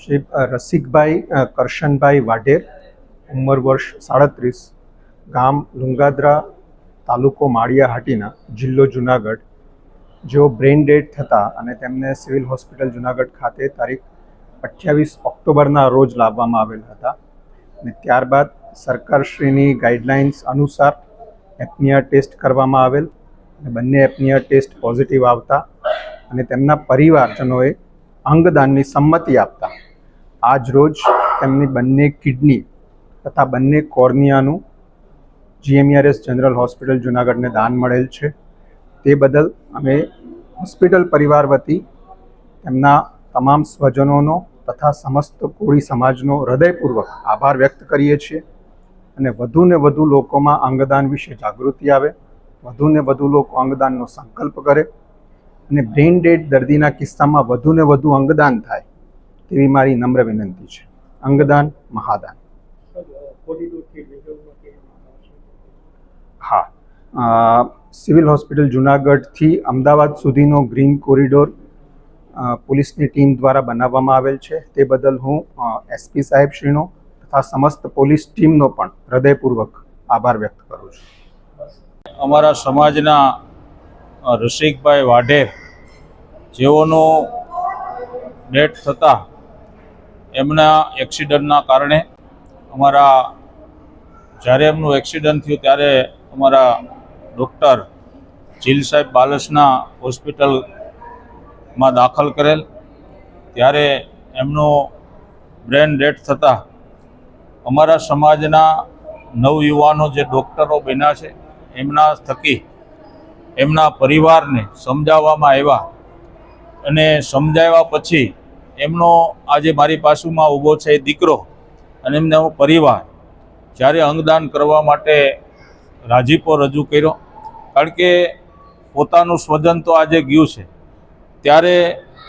શ્રી રસિકભાઈ કરશનભાઈ વાઢેર, ઉંમર વર્ષ સાડત્રીસ, ગામ લુંગાદરા, તાલુકો માળિયાહાટીના જિલ્લો જુનાગઢ. જેઓ બ્રેઇન ડેડ થતા અને તેમને સિવિલ હોસ્પિટલ જુનાગઢ ખાતે તારીખ અઠ્યાવીસ ઓક્ટોબરના રોજ લાવવામાં આવેલ હતા. અને ત્યારબાદ સરકારશ્રીની ગાઈડલાઇન્સ અનુસાર એપનિયા ટેસ્ટ કરવામાં આવેલ અને બંને એપનિયા ટેસ્ટ પોઝિટિવ આવતા અને તેમના પરિવારજનોએ અંગદાનની સંમતિ આપતા. આજ રોજ તેમની બંને કિડની તથા બંને કોર્નિયાનું જીએમઆરએસ જનરલ હોસ્પિટલ જુનાગઢને દાન મળેલ છે. તે બદલ અમે હોસ્પિટલ પરિવાર વતી તેમના તમામ સ્વજનોનો તથા સમસ્ત કોળી સમાજનો હૃદયપૂર્વક આભાર વ્યક્ત કરીએ છીએ અને વધુને વધુ લોકોમાં અંગદાન વિશે જાગૃતિ આવે વધુને વધુ લોકો અંગદાનનો સંકલ્પ કરે અને બ્રેઇન ડેડ દર્દીના કિસ્સામાં વધુને વધુ અંગદાન થાય તેવી મારી નમ્ર વિનંતી છે. અંગદાન, મહાદાન. હા સિવિલ હોસ્પિટલ જુનાગઢથી અમદાવાદ સુધીનો ગ્રીન કોરિડોર પોલીસની ટીમ દ્વારા બનાવવામાં આવેલ છે. તે બદલ હું એસપી સાહેબશ્રીનો તથા સમસ્ત પોલીસ ટીમનો પણ હૃદયપૂર્વક આભાર વ્યક્ત કરું છું. અમારા સમાજના રસિકભાઈ વાઢેર જેઓનો ડેથ થતાં એમના એક્સિડન્ટના કારણે અમારા, જ્યારે એમનું એક્સિડન્ટ થયું ત્યારે અમારા ડૉક્ટર જીલ સાહેબ બાલસના હોસ્પિટલમાં દાખલ કરેલ. ત્યારે એમનો બ્રેન ડેથ થતાં અમારા સમાજના નવયુવાનો જે ડૉક્ટરો બન્યા છે, એમના થકી એમના પરિવારને સમજાવવામાં આવ્યા અને સમજાવ્યા પછી એમનો આજે મારી પાસુમાં ઊભો છે દીકરો અને એમનો પરિવાર જ્યારે અંગદાન કરવા માટે રાજીપો રજૂ કર્યો. કારણ કે પોતાનું સ્વજન તો આજે ગયું છે. ત્યારે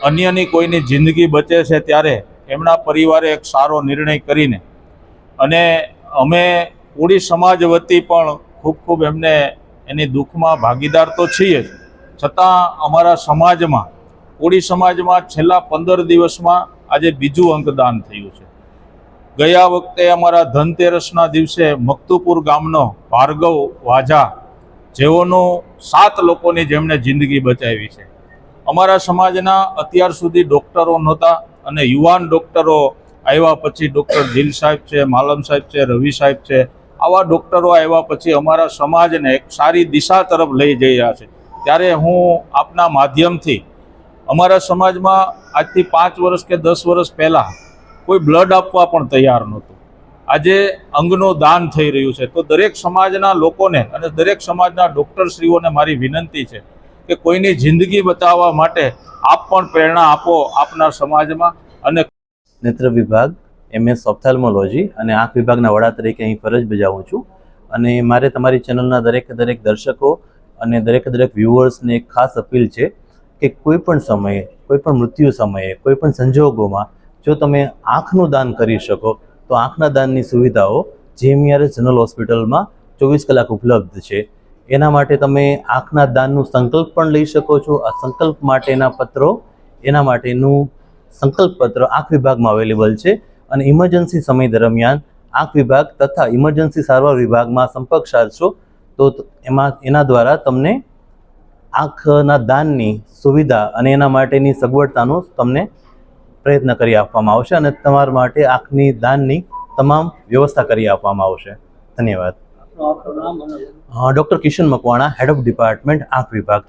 અન્યની કોઈની જિંદગી બચે છે ત્યારે એમના પરિવારે એક સારો નિર્ણય કરીને અને અમે કોળી સમાજ વતી પણ ખૂબ ખૂબ એમને એની દુઃખમાં ભાગીદાર તો છીએ જ. છતાં અમારા સમાજમાં કોળી સમાજમાં છેલ્લા પંદર દિવસમાં આજે બીજું અંગદાન થયું છે. ગયા વખતે અમારા ધનતેરસના દિવસે મક્તુપુર ગામનો ભાર્ગવ વાઝા જેઓનું સાત લોકોની જેમણે જિંદગી બચાવી છે. અમારા સમાજના અત્યાર સુધી ડૉક્ટરો નહોતા અને યુવાન ડૉક્ટરો આવ્યા પછી ડૉક્ટર જીલ સાહેબ છે, માલમ સાહેબ છે, રવિ સાહેબ છે, આવા ડૉક્ટરો આવ્યા પછી અમારા સમાજને એક સારી દિશા તરફ લઈ જઈ રહ્યા છે. ત્યારે હું આપના માધ્યમથી અમારા સમાજમાં આજથી પાંચ વર્ષ કે દસ વર્ષ પહેલાં કોઈ બ્લડ આપવા પણ તૈયાર નહોતું. આજે અંગનું દાન થઈ રહ્યું છે. તો દરેક સમાજના લોકોને અને દરેક સમાજના ડૉક્ટરશ્રીઓને મારી વિનંતી છે કે કોઈની જિંદગી બતાવવા માટે આપ પણ પ્રેરણા આપો આપના સમાજમાં અને નેત્ર વિભાગ, એમએસ ઓપ્થેલ્મોલોજી અને આંખ વિભાગના વડા તરીકે અહીં ફરજ બજાવું છું. અને મારે તમારી ચેનલના દરેક દરેક દર્શકો અને દરેક દરેક વ્યુઅર્સને એક ખાસ અપીલ છે કે કોઈ પણ સમયે, કોઈ પણ મૃત્યુ સમયે, કોઈ પણ સંજોગોમાં જો તમે આંખનું દાન કરી શકો, તો આંખના દાનની સુવિધાઓ જેએમઆરએસ જનરલ હોસ્પિટલમાં ચોવીસ કલાક ઉપલબ્ધ છે. એના માટે તમે આંખના દાનનું સંકલ્પ પણ લઈ શકો છો. આ સંકલ્પ માટેના પત્રો, એના માટેનું સંકલ્પ પત્ર આંખ વિભાગમાં અવેલેબલ છે અને ઇમરજન્સી સમય દરમિયાન આંખ વિભાગ તથા ઇમરજન્સી સારવાર વિભાગમાં સંપર્ક સાધશો તો, એમાં, એના દ્વારા તમને આંખના દાનની સુવિધા અને એના માટેની સગવડતાનો તમને પ્રયત્ન કરી આપવામાં આવશે અને તમારા માટે આંખની દાનની તમામ વ્યવસ્થા કરી આપવામાં આવશે. ધન્યવાદ. Doctor Kishan Makwana head of department આંખ વિભાગ.